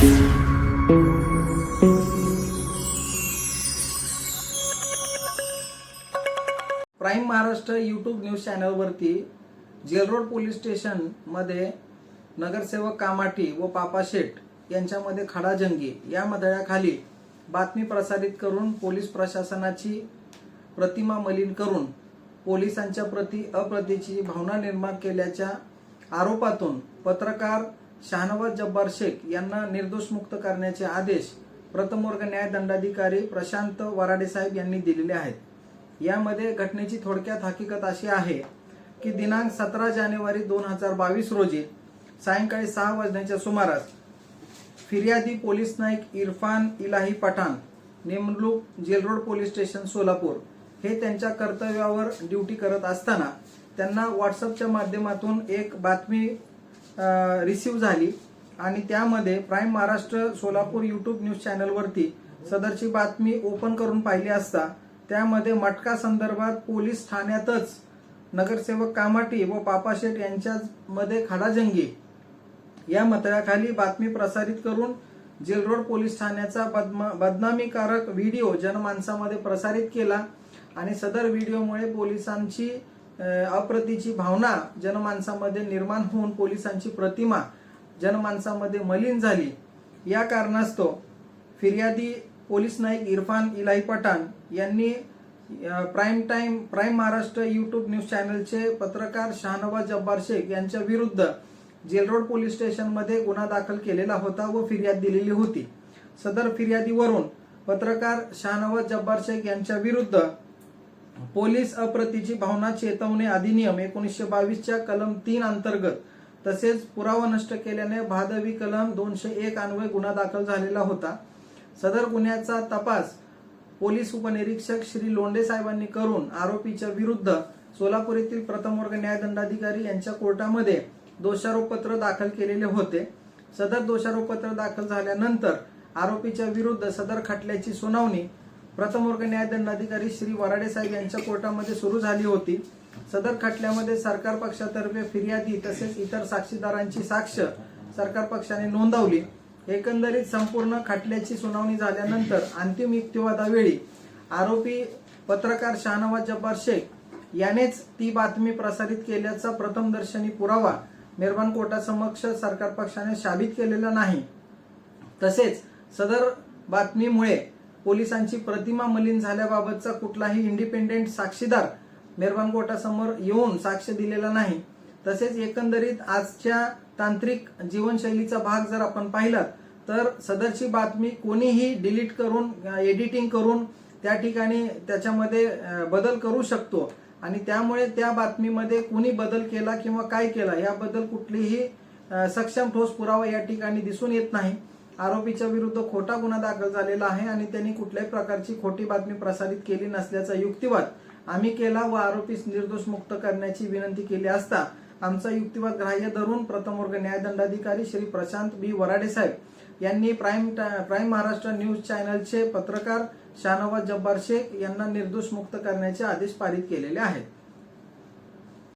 Prime Maharashtra YouTube news चॅनलवरती Jail Road police स्टेशनमध्ये नगरसेवक कामाटी व पापा शेठ यांच्यामध्ये खडाजंगी या मधळ्याखाली बातमी प्रसारित करून पोलीस प्रशासनाची प्रतिमा मलिन करून पोलिसांच्या प्रती अप्रतीची भावना निर्माण केल्याच्या आरोपातून पत्रकार शाहनवाज जब्बार शेख यांना निर्दोष मुक्त करण्याचे आदेश प्रथमवर्ग न्यायदंडाधिकारी प्रशांत वराडे साहेब यांनी दिलेले आहेत. यामध्ये घटनेची थोडक्यात हकीकत अशी आहे की दिनांक सतरा जानेवारी दोन हजार बावीस रोजी सायंकाळी सहा वाजण्याच्या सुमारास फिर्यादी पोलीस नाईक इरफान इलाही पठाण नेमणूक जेलरोड पोलीस स्टेशन सोलापूर हे त्यांच्या कर्तव्यावर ड्युटी करत असताना त्यांना व्हॉट्सअपच्या माध्यमातून एक बातमी रिसीव झाली. आणि त्यामध्ये Prime Maharashtra Solapur YouTube news चॅनलवरती सदरची बातमी ओपन करून पाहिली असता त्यामध्ये मटका संदर्भात पोलीस ठाण्यातच नगरसेवक कामाटी व पापा शेठ यांच्यामध्ये खडाजंगी या मतळ्याखाली बातमी प्रसारित करून जेलरोड पोलीस ठाण्याचा बदमा- बदनामीकारक व्हिडिओ जनमानसामध्ये प्रसारित केला. आणि सदर व्हिडिओमुळे पोलिसांची अप्रतीची भावना जनमानसामध्ये निर्माण होऊन पोलिसांची प्रतिमा जनमानसामध्ये मलिन झाली. या कारणास्तव फिर्यादी पोलीस नाईक इरफान इलाई पठाण यांनी Prime Time Prime Maharashtra YouTube news चॅनलचे पत्रकार शहानवाज जब्बार शेख यांच्या विरुद्ध जेलरोड पोलीस स्टेशनमध्ये गुन्हा दाखल केलेला होता व फिर्याद दिलेली होती. सदर फिर्यादीवरून पत्रकार शहानवाज जब्बार शेख यांच्या विरुद्ध पोलीस अप्रतीची भावना चेतवणे अधिनियम एकोणीसशे बावीसच्या कलम तीन अंतर्गत तसेच पुरावा नष्ट केल्याने भादवी कलम दोनशे एक अन्वय गुन्हा दाखल झालेला होता. सदर गुन्ह्याचा तपास पोलीस उपनिरीक्षक श्री लोंढे साहेबांनी करून आरोपीच्या विरुद्ध सोलापूर येथील प्रथम वर्ग न्यायदंडाधिकारी यांच्या कोर्टामध्ये दोषारोपपत्र दाखल केलेले होते. सदर दोषारोपपत्र दाखल झाल्यानंतर आरोपीच्या विरुद्ध सदर खटल्याची सुनावणी प्रथम वर्ग न्यायदंडाधिकारी श्री वराडे साहेब यांच्या कोर्टामध्ये सुरू झाली होती. सदर खटल्यामध्ये सरकार पक्षातर्फे फिर्यादी तसेच इतर साक्षीदारांची साक्ष सरकार पक्षाने नोंदवली. एकंदरीत संपूर्ण खटल्याची सुनावणी झाल्यानंतर अंतिम युक्तिवादावेळी आरोपी पत्रकार शाहनवाज जब्बार शेख यानेच ती बातमी प्रसारित केल्याचा प्रथमदर्शनी पुरावा निर्माण कोर्टासमक्ष सरकार पक्षाने साबित केलेला नाही. तसेच सदर बातमीमुळे पोलिसांची प्रतिमा मलिन झाल्याबाबतचा कुठलाही इंडिपेंडेंट साक्षीदार निर्माण कोर्टासमोर येऊन साक्ष दिलेला नाही. तसेच एकंदरीत आजच्या तांत्रिक जीवनशैलीचा भाग जर आपण पाहिलात तर सदरची बातमी कोणीही डिलीट करून एडिटिंग करून त्या ठिकाणी त्याच्यामध्ये बदल करू शकतो. आणि त्यामुळे त्या बातमीमध्ये कुणी बदल केला किंवा काय केला याबद्दल कुठलीही सक्षम ठोस पुरावा या ठिकाणी दिसून येत नाही. आरोपीच्या विरुद्ध खोटा गुन्हा दाखल झालेला आहे आणि त्यांनी कुठल्याही प्रकारची खोटी बातमी प्रसारित केली नसल्याचा युक्तिवाद आम्ही केला व आरोपीस निर्दोष मुक्त करण्याची विनंती केली असता आमचा युक्तिवाद ग्राह्य धरून प्रथम वर्ग न्यायदंडाधिकारी श्री प्रशांत बी वराडे साहेब यांनी प्राईम प्राईम महाराष्ट्र न्यूज चॅनलचे पत्रकार शहानवाज जब्बार शेख यांना निर्दोष मुक्त करण्याचे आदेश पारित केलेले आहेत.